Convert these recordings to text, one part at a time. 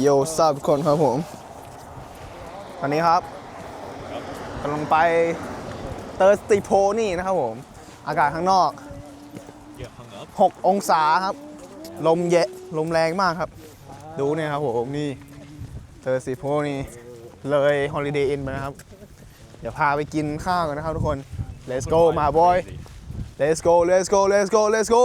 โยซับคนครับผมตอนนี้ครับกำลังไปเตอร์สติโพนี่นะครับผม อากาศข้างนอก 6 องศาครับ ลมเยะลมแรงมากครับ ดูเนี่ยครับผมนี่เตอร์สติโพนี่ เลยฮอลิเดย์อินไปนะครับ เดี๋ยวพาไปกินข้าวกันนะครับทุกคน let's go my boy let's go let's go let's go let's go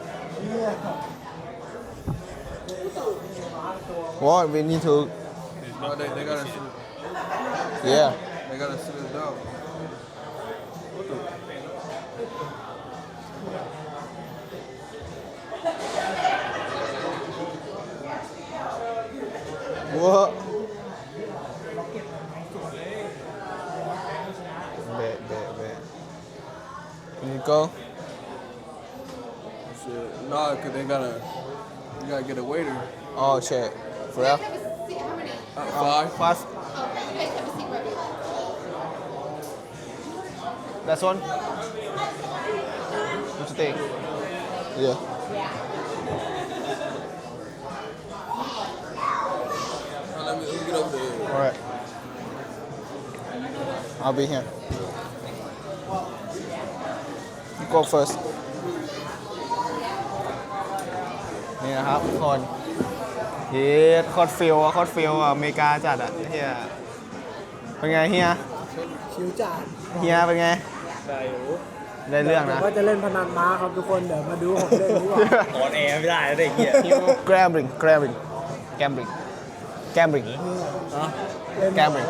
What? We need to. No, they, they gotta sit, Yeah. they gotta sit us down. What? Bet, bet, bet. Can you go? Shit. Nah, cause they gotta, you gotta get a waiter. Oh, shit. For real? Uh, five. Fast. That's one? What you think? Yeah. Uh, let, me, let me get over there. Alright. I'll be here. You go first. นี่นะครับทุกคน เฮียโคตรฟิลอะโคตรฟิลอะอเมริกาจัดอะเฮียเป็นไงเฮียคิวจัดเฮียเป็นไงได้อยู่ได้เรื่องนะว่าจะเล่นพนันม้าครับทุกคนเดี๋ยวมาดูผมเล่นดีกว่าออนแอร์ไม่ได้แล้วเด็กเหี้ย gambling gambling gambling gambling เล่น gambling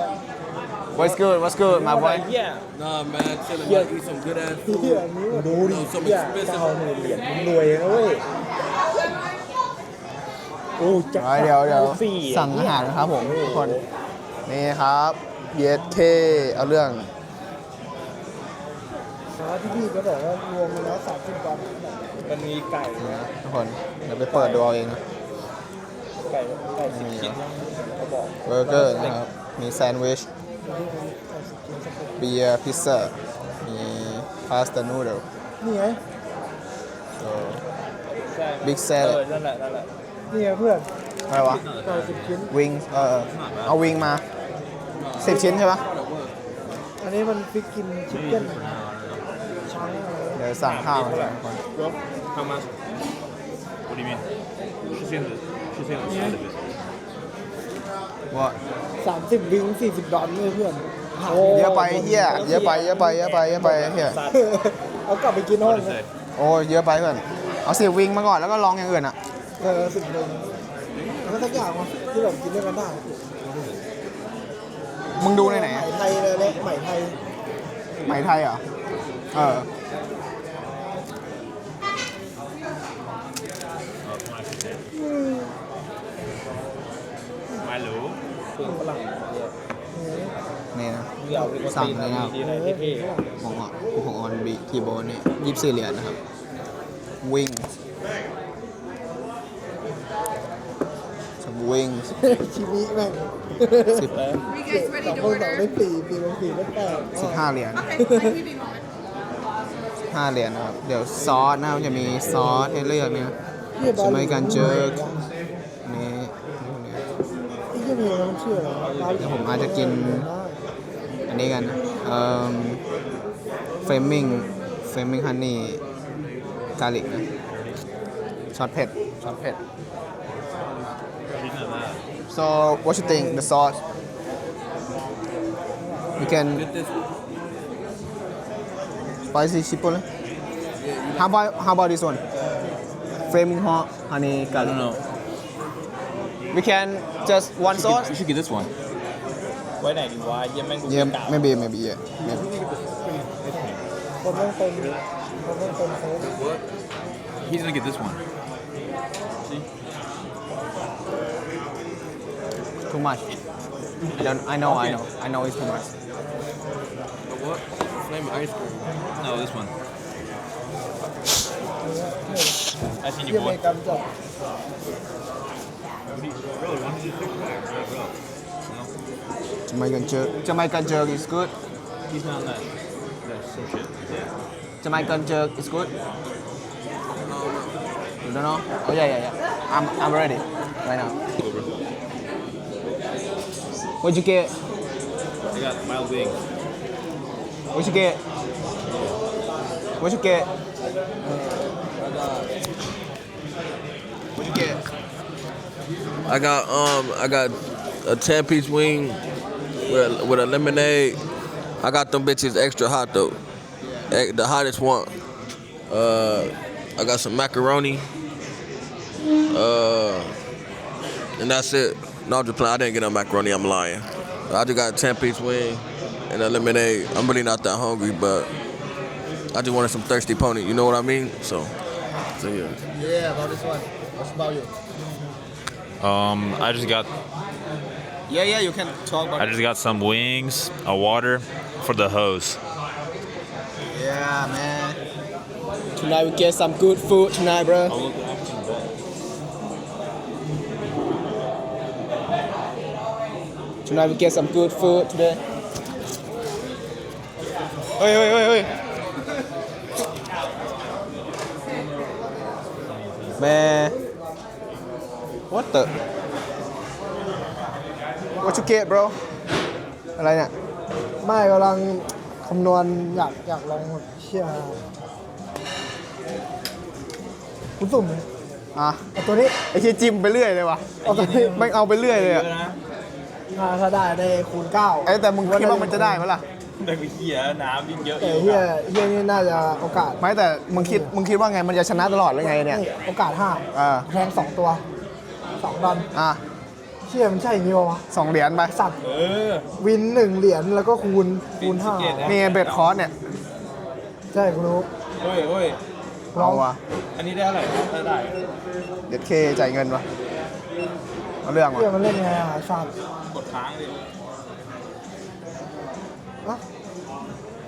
what's good what's good my boy เหี้ย Nah, man, chilling. Yeah. Eat some good ass เหี้ย food. นี้ดูดิ some เหี้ย expensive เก้าหมื่นเหรียญมึงรวยนะเว้ย โอ้จักรเดี๋ยวเดี๋ยวสี่สั่งอาหารนะครับผมทุกคน นี่ครับเยสเคเอาเรื่องนะที่พี่ก็บอกว่ารวมไปแล้วสามสิบบาทมันมีไก่นะทุกคนเดี๋ยวไปเปิดดูเอาเองนะไก่ไก่สิบนี่ชิ้นนะเขาบอกเบอร์เกอร์นะครับ มีแซนด์วิช เบียร์พิซซ่า มีพาสต้านูเดิลนี่ไงใช่บิ๊กแซเอลอนั่นแหละนั่นแหละ นี่ไงเพื่อน อะไรวะ เก้าสิบชิ้น วิงเออเอาวิงมาสิบชิ้นใช่ปะ อันนี้มันฟิกกินชิคเก้นช้างอะไร เดี๋ยวสั่งข้าวมาก่อนทุกคน How much? What do you mean? 是现在是现在是的 ว่า สามสิบวิงสี่สิบดอลเลยเพื่อน เยอะไปเฮียเยอะไปเยอะไปเยอะไปเยอะไปเฮีย เอากลับไปกินห้อง What is นะ it? โอ้ยเยอะไปเพื่อนเอาสิบวิงมาก่อนแล้วก็ลองอย่างอื่นอ่ะ เออสิบวิงแล้วสักอย่างวะที่แบบกินด้วยกันได้มึงดูในไหนไหมอะไทยเลยเนี่ยไหมไทยไหมไทยเหรอ เออ Oh, come on, is it? Milo. เป็นฝรั่งนี่นะอยากเป็นคนสั่งตีนเลยนะครับ ดีๆหน่อยเท่ของอะของออนบีทีโบนเนี่ยยี่สิบสี่เหรียญนะครับ วิง สวิงชีวิตแม่งสิบ Are you guys ส ready อง to คนสอง order? ได้สี่สี่ลงสี่ได้แปดสิบห้าเหรียญ Okay, let me be moment. ห้าเหรียญนะครับ เดี๋ยวซอสนะครับจะมีซอสให้เลือกเนี่ยนี่บาสลีมัยการเจอนี่ไอ้เหี้ยมีอะไรมันชื่ออะไรวะบาลีเดี๋ยวผมอาจจะกิน อันนี้กันนะเอ่อเฟรมมิงเฟรมมิงฮันนี่กาลิกนะซอสเผ็ดซอสเผ็ดๆชิ้นอะไร so what you think the sauce you can Get this one. spicy chipotle how about how about this one flaming hot honey I garlic don't know. we can just one We should, sauce get, we should get this one. ไว้ไหนดีวะเยี่ยมแม่งกู yeah เก่า maybe maybe yeah, maybe. คนต้องเป็นคนต้องเป็นโค้ช What? He's gonna get this one. too much. I don't. I know. I know. I know it's too much. The what? Flavor ice cream. No, this one. I seen you boy. Jamaican jerk. Jamaican jerk is good. He's not that. That's some shit. Yeah. Jamaican jerk is good. You don't know? Oh yeah, yeah, yeah. I'm I'm ready right now what'd you get I got mild wings. What'd you get? What you get? What you get? I got um I got a ten piece wing with, with a lemonade. I got them bitches extra hot though. Eh, The hottest one. Uh I got some macaroni. Uh and that's it. No, I'm just playing. I didn't get no macaroni, I'm lying. I just got a 10 piece wing and a lemonade. I'm really not that hungry, but I just wanted some thirsty pony, you know what I mean? So, so yeah. Yeah, about this one. What's about you? Um, I just got Yeah, yeah, you can talk about I just got some wings, a water for the hose. Yeah, man. Tonight we get some good food tonight, bro. Tonight we get some good food today. Oi, oi, oi, oi. Man. What the? What you get, bro? อะไรเนี่ย ไม่กำลังคำนวณอยากอยากลองแบบเชี่ยคุณสุ่มอะเอาตัวนี้ ไอ้เชี่ยจิ้มไปเรื่อยเลยว่ะเอาตัวนี้ไม่งเอาไปเรื่อยเลยอะ ถ้าถ้าได้ได้คูณเก้าไอ้แต่มึงคิดว่ามันจะได้ไหมล่ะ แต่กูเหี้ยน้ำยิ่งเยอะแต่เฮียเฮียนี่น่าจะโอกาสไม่แต่มึงคิดมึงคิดว่าไงมันจะชนะตลอดหรือไงเนี่ย นี่โอกาสห้าอ่า แทงสองตัวสองดอนอะเชี่ยมันใช่อย่างนี้ปะวะสองเหรียญไป สัตว์เออ วินหนึ่งเหรียญแล้วก็คูณคูณห้าเป็นสิบเจ็ดนะ นี่ไงเบ็ดคอร์สเนี่ย ใช่คุณรู้เฮ้ยเฮ้ยลอเอางว่ะอันนี้ได้เท่าไหร่ได้ได้เด็ดเคจ่ายเงินวะ เอาเรื่องเฮียวะมันเล่นไงอะสัตว์กดค้างดิอะ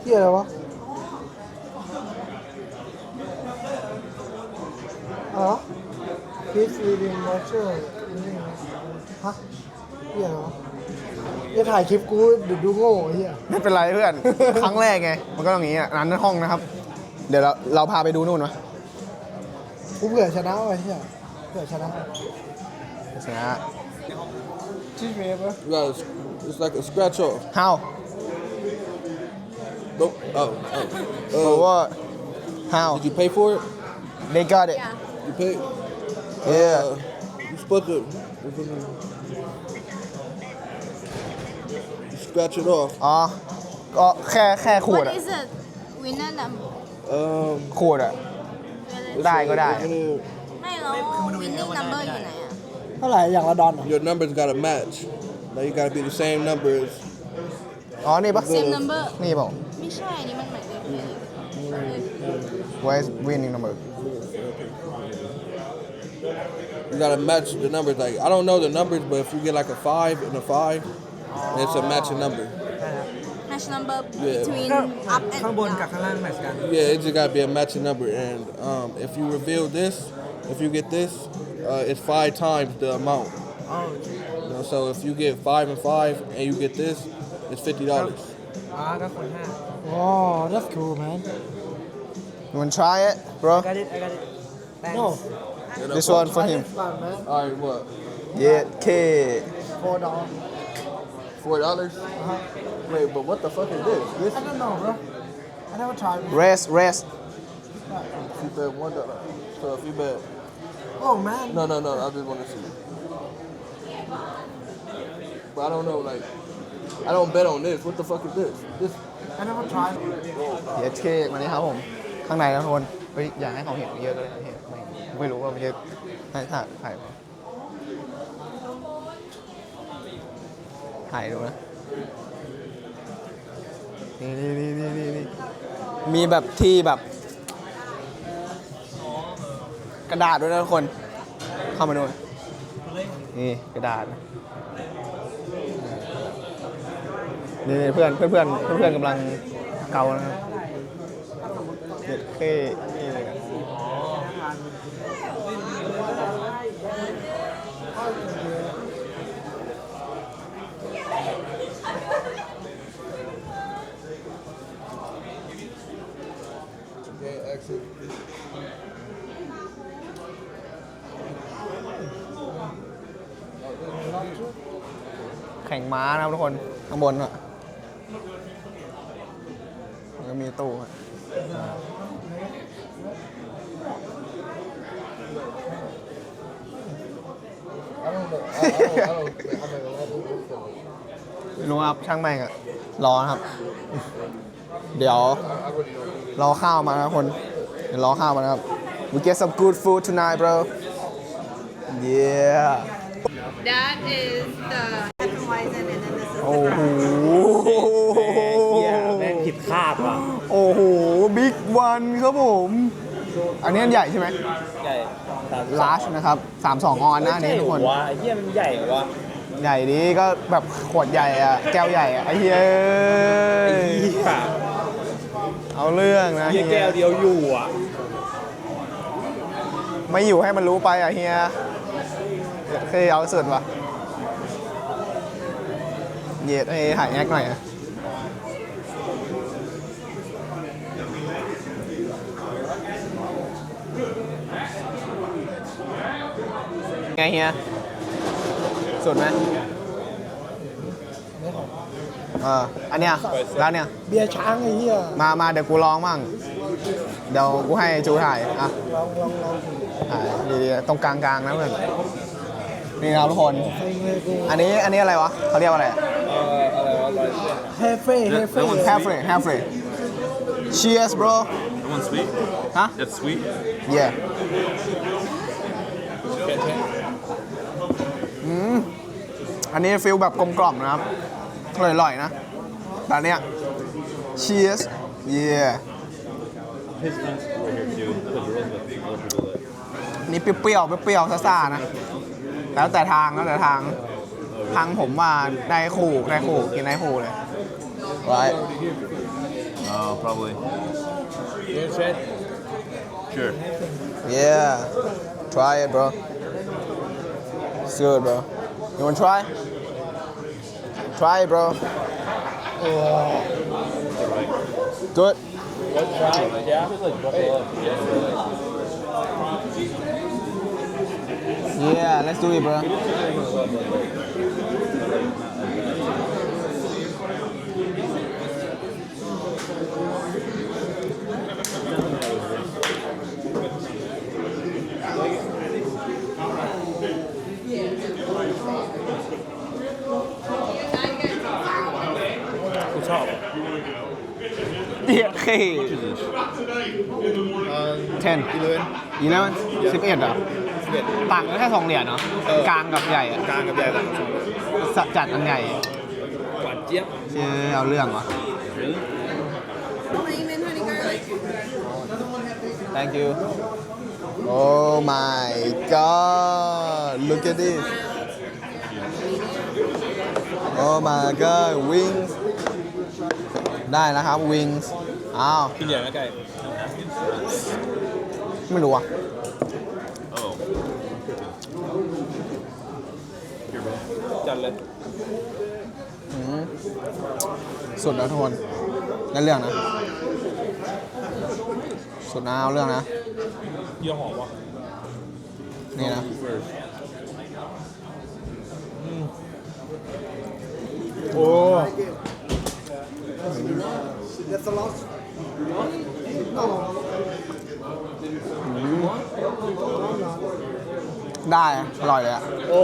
เฮียอะไรวะอะไรวะ Please reading voucher นี่ฮะเฮียอะไรวะจะถ่ายคลิปกูดูดูโง่ไอ้เฮียไม่เป็นไรเพื่อน ครั้งแรกไง มันก็ต้องอย่างนี้อะนั้นห้องนะครับ เดี๋ยวเราเราพาไปดูนู่นวะกูเผื่อชนะไว้เฮียเผื่อชนะ ชนะชิเมฟะ You got it's like a scratch off. how Nope. Oh, oh. for Uh, what how did you pay for it? they got it You paid? yeah Uh, you supposed to. You scratch it off. อ๋อก็แค่แค่ขวด What อะ is it? Winner number. Um. ขวดอะได้ก็ได้ it's a- ไม่แล้ว winning number อยู่ไหนอะเ ท่าไหร่อย่างละดอนเหรอ Your numbers gotta match. Now you gotta be the same numbers. อ๋อ นี่ปะ same number นี่เปล่า ไม่ใช่อันนี้มันหมายเลขอะไร where is winning number You gotta match the numbers. Like I don't know the numbers, but if you get like a five and a five, it's a matching number. match number Yeah. between up and ข้างบนกับ down ข้างล่างแมทช์กัน Yeah, it just gotta be a matching number. And um, if you reveal this, if you get this, uh, it's five times the amount. You know, so if you get five and five and you get this, it's fifty dollars. อ๋อ that's cool man you want to try it bro got it I got it no this one for him All right, what? yeah kid. four dollar Four dollars? Wait, but what the fuck is this? This I don't know bro I never tried rest rest if you bet one dollar. So if you bet, oh man no, no, no, I just want to see. But I don't know, like, I don't bet on this. What the fuck is this? This อันนั้นมัน try เยสเคมานี่ครับผม ข้างในนะทุกคนเฮ้ยอยากให้เขาเห็นเยอะเลยเห็นไม่ไม่รู้ว่ามันจะให้ถ่ายถ่ายมาถ่ายดูนะนี่นี่นี่นี่นี่นี่มีแบบที่แบบ ระดาษด้วยนะทุกคน เข้ามาดูนี่กระดาษนี่เพื่อนเพื่อนเพื่อนเพื่อนกำลังเกานะครับเด็ดเค้นี่เลยกัน แข่งม้านะครับทุกคนข้างบนอะมันก็มีตู้ไม่รู้ครับช่างแม่งอะรอครับ เดี๋ยว รอข้าวมานะคน เดี๋ยวรอข้าวมานะครับ we get some good food tonight bro yeah that is the Hefeweizen and then this is โอ้โห แม่งผิดคาดว่ะ โอ้โห บิ๊ก วันครับผม อันนี้อันใหญ่ใช่ไหมใหญ่สามลาร์ชนะครับ32ออนนะอันนี้ทุกคนว่าไอ้เหี้ยมันใหญ่วะใหญ่ดีก็แบบขวดใหญ่อะแก้วใหญ่อะไอ้เหี้ยไอ้เหี้ยเอาเรื่องนะเหี้ยแก้วเดียวอยู่อะไม่อยู่ให้มันรู้ไปอะเฮียเคยเอาสุดวะเย็ดให้ถ่ายแอคหน่อยอะ ไงเฮียสุดไหมเอออันเนี้ยร้านเนี้ยเบียร์ช้างไอ้เหี้ยมามาเดี๋ยวกูลองมั่งเดี๋ยวกูให้จูถ่ายอะลองลองลองถ่ายดีๆตรงกลางๆนะเพื่อนนี่ครับทุกคนใครเงยกูอันนี้อันนี้อะไรวะเขาเรียกว่าอะไรเอออะไรวะลอยเส้นเฮเฟ่เฮเฟ่แฮฟเฟรแฮฟเฟร cheers bro That one's sweet. ฮะ That's sweet. yeah เป็นเช่นอืม อันนี้ฟิลแบบกลมกล่อมนะครับอร่อยๆนะแต่อันเนี้ย cheers yeah Pistons right here too. The girls with the other people that. นี่เปรี้ยวๆเปรี้ยวๆซ่าๆนะ แล้วแต่ทางแล้วแต่ทาง ทางผมว่าได้คู่ได้คู่กินได้คู่เลยไว้ Oh, probably. เป็นเช่น Sure. Yeah. Try it, bro. It's good, bro. You want to try? Try it, bro. Good. รถไฟจ้ะ Yeah, let's do it, bro. What's up? Yeah, okay. Ten. Eleven. สิบเอ็ดเหรอต่างกันแค่สองเหรียญเนาะกลางกับใหญ่อะกลางกับใหญ่ละสะจัดอันใหญ่หวานเจี๊ยบเชื่อเอาเรื่องวะ Lemon honey garlic Thank you. Oh my god. Look at this. Oh my god. Wings. ได้นะครับ wings อ้าวกินใหญ่ไหมไก่ไม่รู้อะ Oh. จัดเลย อืมสุดแล้วทุกคนได้เรื่องนะ สุดนะเอาเรื่องนะ เยี่ยหอมวะนี่นะโอ้ ได้อะอร่อยเลยอะโอ้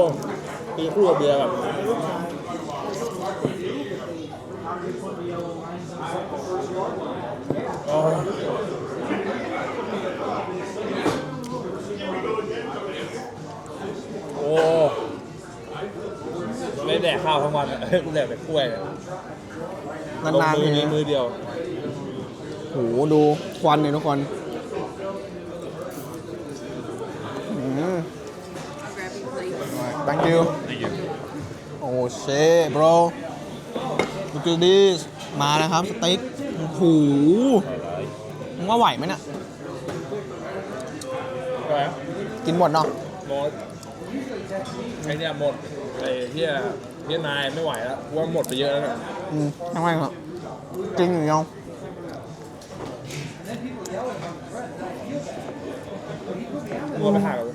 ตีคู่กับเบียร์แบบโอ้ไม่แดกข้าวทั้งวันอะ กูแดกแต่กล้วยอะนานๆลทีงมือนี้มือเดียวโหดูควันเนี่ยทุกคนอืม thank you Thank you. โอ้เช่ bro look at this มานะครับ สเต็กโอ้โหมึงว่าไหวไหมเนี่ยใช่ไหมกินหมดเนาะ หมดไอ้เนี่ยหมดไอ้เฮียเฮียนายไม่ไหวแล้วกูว่าหมดไปเยอะแล้วเนี่ยอืมทำไมครับจริงหรือยัง กูว่าไปหากัน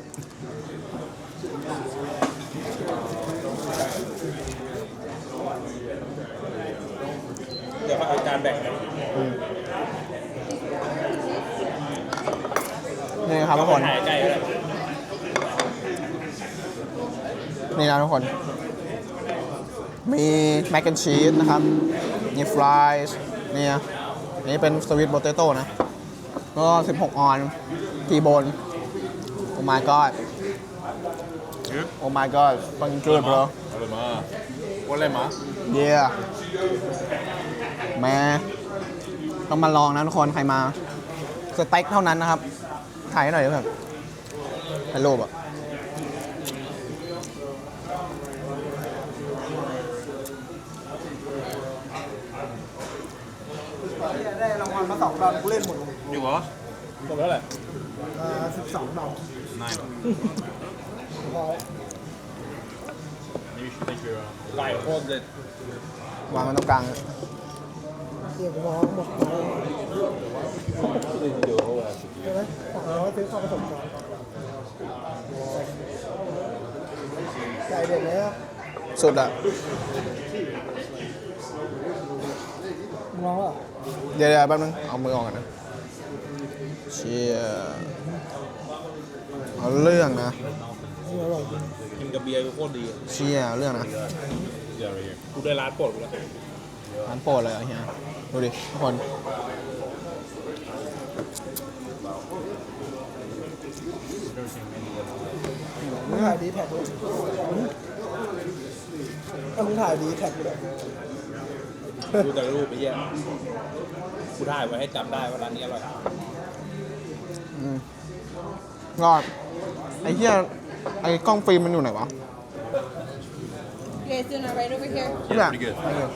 เดี๋ยวเขาเอาจานแบ่งนะนี่นะครับทุกคน หายใกล้แล้วนี่นะทุกคน มีแม c แอนชีสนะครับ มีฟรายส์เนี่ยอันนี่เป็นสวิตโ p เตโต้นะก็ 16 ออน ทีโบนโอ้ my god โอ้ my god fucking good bro Hola, ma. Hola, ma. yeah แม่ต้องมาลองนะทุกคนใครมาสเต็กเท่านั้นนะครับถ่ายให้หน่อยเพื่อนถ่ายรูปอะได้รางวัลมาสองดอนกูเล่นหมดเลย You lost? หมดแล้วแหละ เอ่อสิบสองดอ น Nine. ร้อย Maybe you should take your. Uh, ไก่โคตรเลยวางไว้ตรงกลางอะเรียบร้อยหมดเลยใช่ไหมสามร้อยซื้อเข้าผสมกันไก่เด็ดเลยอะสุดอะมึงลองอะเดี๋ยวเดี๋ยวแป๊บนึงเอามือออกก่อนนะเชีย เอาเรื่องนะกินกับเบียร์ก็โคตรดีเชี่ยเอาเรื่องนะกูได้ร้านโปรดกูแล้วร้านโปรดเลยเหรอเฮียดูดิทุกคนมึงถ่ายดีแท็กเลยถ้ามึงถ่ายดีแท็กเลยดูแต่รูปไปเยี่ยกูถ่ายไว้ให้จำได้ว่าร้านนี้อร่อยอืมงอด ไอ้เฮียไอ้กล้องฟิล์มมันอยู่ไหนวะ You guys doing all right over here? Yeah, pretty good. Thank you.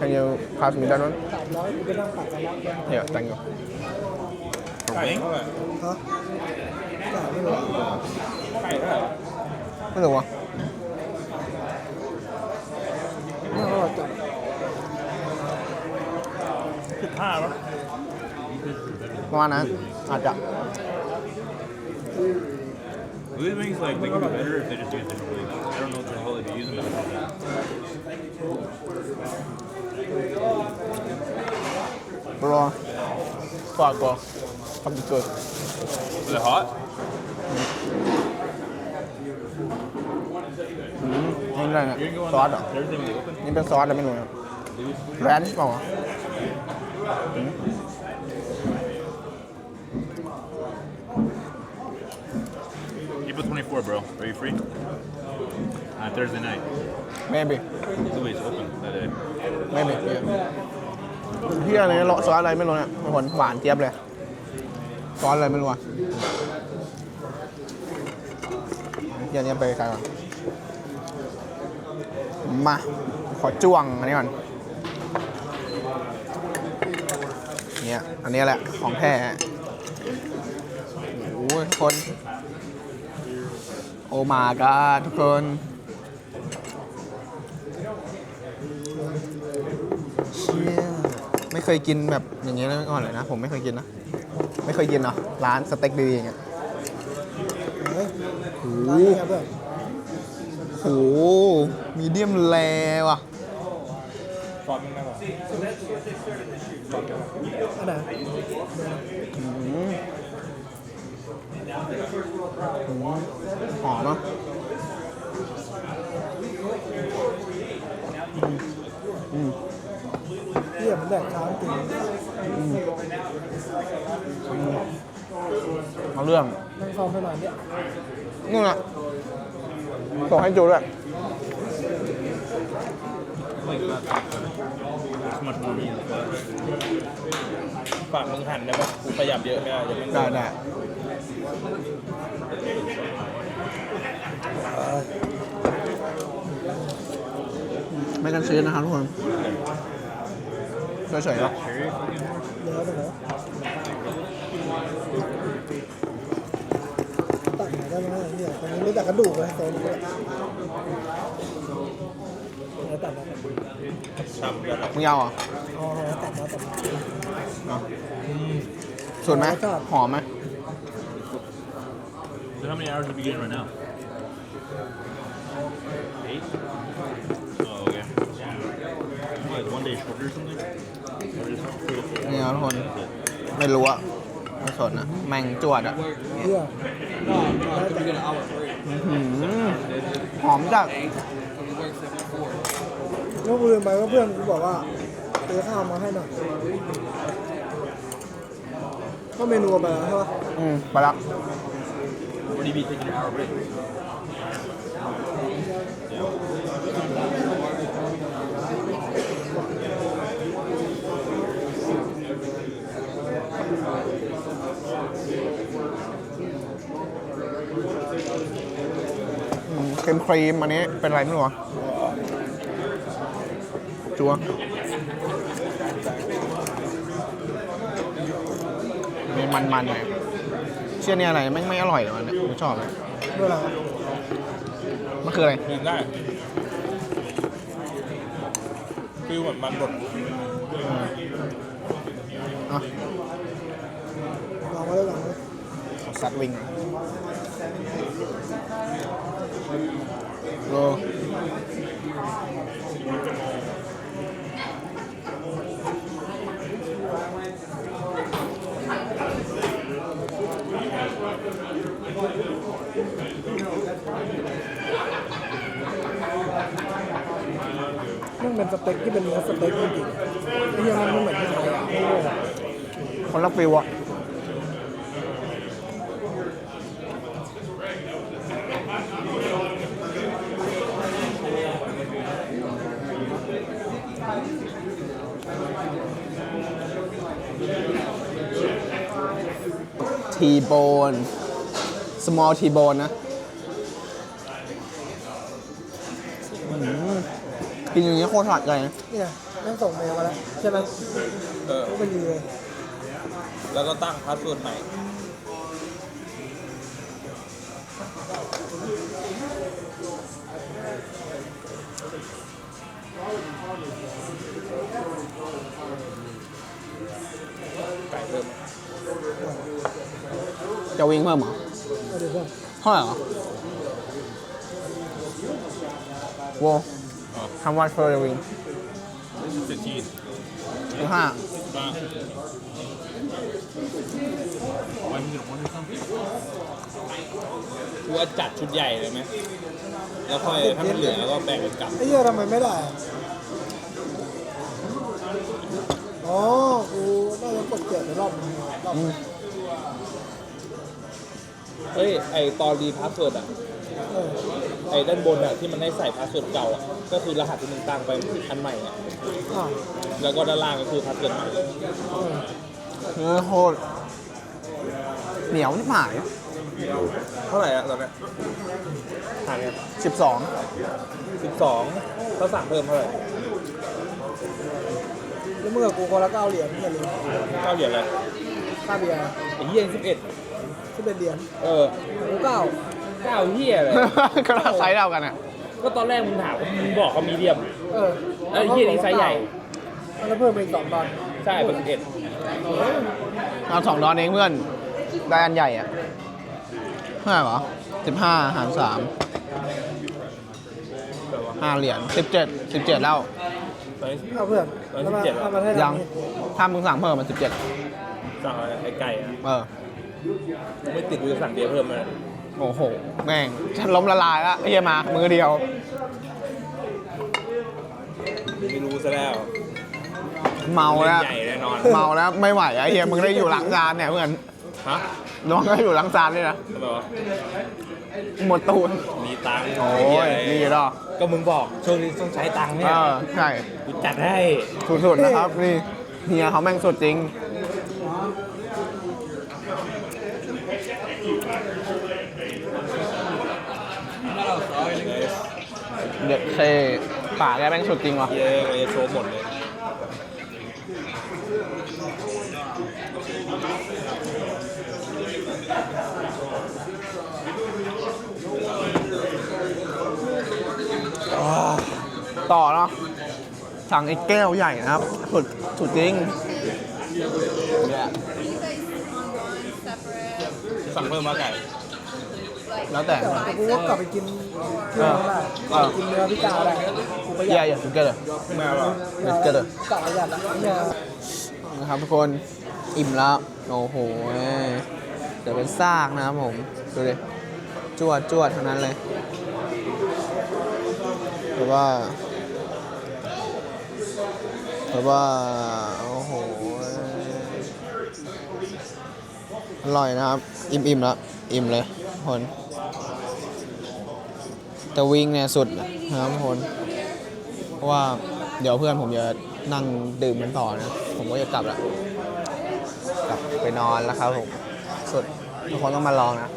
Can you pass me that one? สามร้อยกูไปนั่งตัดกันแล้ว Yeah, thank you. ไก่เท่าไหร่ฮะไก่ไม่รู้ไก่เท่าไหร่วะไม่รู้วะไม่อร่อยจังสิบห้าปะ ประมาณนั้นอาจจะ These wings, like, they could be better if they just use different wings. I don't know what the hell they'd be using them for. bro fuck bro fucking good Is it hot? นี่อะไรเนี่ย You can go on ซอ Are you free? On Thursday night. maybe Louis open that day. maybe yeah เฮียอะไรเนี่ยซอสอะไรไม่รู้เนี่ยทุกคนหวานเจี๊ยบเลยซอสอะไรไม่รู้อะเฮียนี้ไปไกลก่อนมาขอจ้วงอันนี้ก่อนเนี่ยอันนี้แหละของแท้โอ้ยทุกคน โอมากาทุกคน เชี่ยไม่เคยกินแบบอย่างนี้มาก่อนเลยนะ ผมไม่เคยกินนะ ไม่เคยกินเนาะร้านสเต็กดีๆอย่างเงี้ยเฮ้ยโอ้ร้านนี้ครับแบบโหมีเดียมแรว่ะซอสมันน่ารักอันไหน อืมอืม หอมอะอืมเยี่ยมแดกช้างจริงเอาเรื่องนั่งซ้อมขนาดเนี้ยนี่แหละส่งให้จูด้วยฝากมึงหันได้ปะกูขยับเยอะไม่ได้ได้ ไม่กันซื้อนะครับทุกคนเฉยๆหรอก Cherry fucking more? เดี๋ยวเดี๋ยวตัดไหนได้ไหมเนี่ยตอนนี้รู้แต่กระดูกเลยโซนนี้แล้วตัดแล้วช้ำกันมึงยาวเหรอะอ๋อตัดแล้วตัดแล้วสุดไหมหอมไหม So how many hours are we getting right now? Eight? Oh, okay. Like one day shorter or something? Or just three to four? นี่ครับทุกคน ไม่รู้อะไม่สนอะแม่งจวดอะเหี้ยอื้อหือหอมจัดแล้วกูลืมไปว่าเพื่อนกูบอกว่าซื้อข้าวมาให้หน่อยก็เมนูไปแล้วใช่ปะอืมไปล Would you be taking an hour break? อืมเค็มครีมอันนี้เป็นอะไรไม่รู้อะจัว มีมันๆหน่อย เชื่อเนี่ยอะไรไม่งไม่อร่อยเลยมันเนี่ยไม่ชอบเลยเวลามันคืออะไรกินได้ฟิลเหมือนมันบดอะลองมาได้หลังเลยสัตว์วิงโลมันเป็น สเต็กที่เป็นเนื้อสเต็กจริงๆไอ้เหี้ยมันไม่เหมือนที่ไทยอะคนละฟิวอะทีโบน small T bone นะ กินอย่างนี้โคตรสะใจนะเนี่ยนั่งส่งเมลมาแล้วใช่ไหมเออ ก็เป็นดีเลยแล้วก็ตั้งพาสเวิร์ดใหม่ ไก่เพิ่มจะวิ่งเพิ่มเหรอเอาเดี๋ยวเพื่อนเท่าไหร่เหรอโว้ how much for the wing This is 15. สิบห้า Why are you gonna order something? กูว่าจัดชุดใหญ่เลยไหม แล้วค่อยถ้ามันเหลือก็แบ่งกันกลับ ไอ้เหี้ยทำไมไม่ได้อะอ๋อ กูน่าจะกดเจ็ดในรอบนึงรอบเฮ้ย ไอตอนรีพาสเวิร์ดอะ เออ ไอด้านบนอะที่มันให้ใส่พาสเวิร์ดเก่าอะก็คือรหัสที่มึงตั้งไปอันใหม่อะอะแล้วก็ด้านล่างก็คือพาสเวิร์ดใหม่เออเนื้อโคตรเหนียวที่หายเท่าไหร่อะตอนเนี้ยห่างกันสิบสองสิบสองเขาสั่งเพิ่มเท่าไหร่แล้วเมื่อกูคนละเก้าเหรียญอย่าลืมเก้าเหรียญเลยค่าเบียร์ไอ้เหี้ยสิบเอ็ดที่เป็นเหรียญเออกูเก้า เก้าเหี้ยเลยก็ไซส์เท่ากันอะ ก็ตอนแรกมึงถามมึงบอกเขามีเดียมเออไอ้เหี้ยนี่ไซส์ใหญ่แล้วเพิ่มเป็นสองตอนใช่เป็นสิบเอ็ดเอาสองดอนเองเพื่อน ได้อันใหญ่อะเท่าไหร่เหรอสิบห้าหารสามห้าเหรียญสิบเจ็ดสิบเจ็ดแล้วตอนนี้เอาเพื่อนร้อยแล้วสิบมาเจ็ดเหรอเอามาให้ยัทำงนี่ถ้ามึงสั่งเพิ่มมันสิบเจ็ดสั่งอะไรไอ้ไก่อะเออกูไม่ติดกูจะสั่งเบียร์เพิ่มเลย โอ้โห แม่งฉันล้มละลายแล้วไอ้เหี้ยมามือเดียว ไม่รู้ซะแล้วเมาแล้วใหญ่แน่นอนเมาแล้วไม่ไหวไอ้เฮียมึงได้อยู่หลังจานเนี่ยเพื่อนฮะน้องก็อยู่หลังจานเลยนะทำไมวะหมดตูน มีตังค์โอ้ยดีเหรอ ก็มึงบอกช่วงนี้ต้องใช้ตังค์เนี่เอยอใช่กูจัดให้สุดๆนะครับนี่เฮียเขาแม่งสุดจริง เด็กเคป่าแกแม่งสุดจริงว่ะเย้ไอ้โชว์หมดเลยต่อเนาะสั่งไอ้แก้วใหญ่นะครับ สุดสุดจริง You guys on one separate, สั่งเพิ่มมาไก่ like แล้วแต่ แต่กูก็กลับไปกินที่นั่นแหละเออกินเนื้อพิการแหละกูประหยัเย่ดเย่สุดเกินเลยแม่ว่าสุดเกินเลยกลับประหยัดอะเนี่ยนะครับทุกคนอิ่มแล้วโอ้โหเดี๋ยวเป็นซากนะครับผม ดูดิจวดจวดทั้งนั้นเลยแต่ว่าแต่ว่า โอ้โห อร่อยนะครับ อิ่มอิ่มแล้ว อิ่มเลย ทุกคนแต่วิ่งเนี่ยสุดนะครับทุกคนเพราะว่าเดี๋ยวเพื่อนผมจะนั่งดื่มกันต่อนะ ผมก็จะกลับละกลับไปนอนแล้วครับผม สุดทุกคนต้องมาลองนะ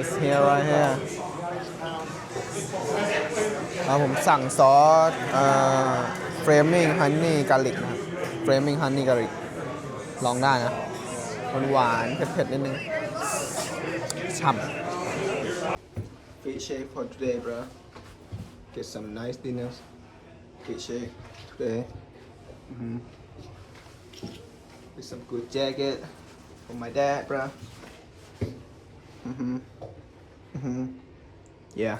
It's here right here ครับผมสั่งซอสเอ่อ flaming honey garlic นะครับ flaming honey garlic ลองได้นะหวานๆเผ็ดๆนิดนึง ฉ่ำ Fish shake for today bro get some nice dinners fish shake today hmm with some good jacket for my dad bro hmm hmm yeah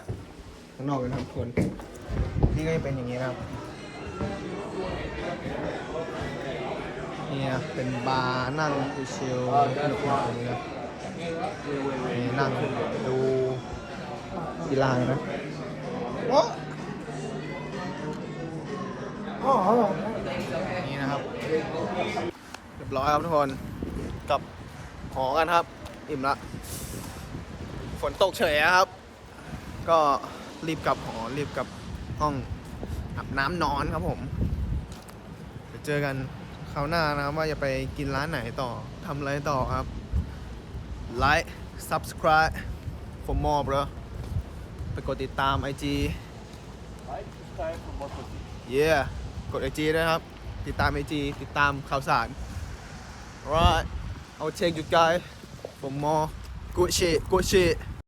ข้างนอกกันครับทุกคนนี่ก็จะเป็นอย่างนี้นะครับ เนี่ยเป็นบาร์นั่งชิลๆสนุกๆอย่างนี้นะนี่นั่งดู กีฬาเลยนะโอ้อ๋อนี่นะครับเรียบร้อยครับทุกคนกลับหอกันครับ อิ่มละ ฝนตกเฉยอะครับ ก็รีบกลับหอรีบกลับห้องอาบน้ำนอนครับผมเดี๋ยวเจอกันคราวหน้านะครับว่าจะไปกินร้านไหนต่อทำอะไรต่อครับ Like subscribe for more bro ไปกดติดตาม IG yeah กด IG ด้วยครับ ติดตาม IG ติดตามข่าวสาร alright I'll take you guys for more good shit good shit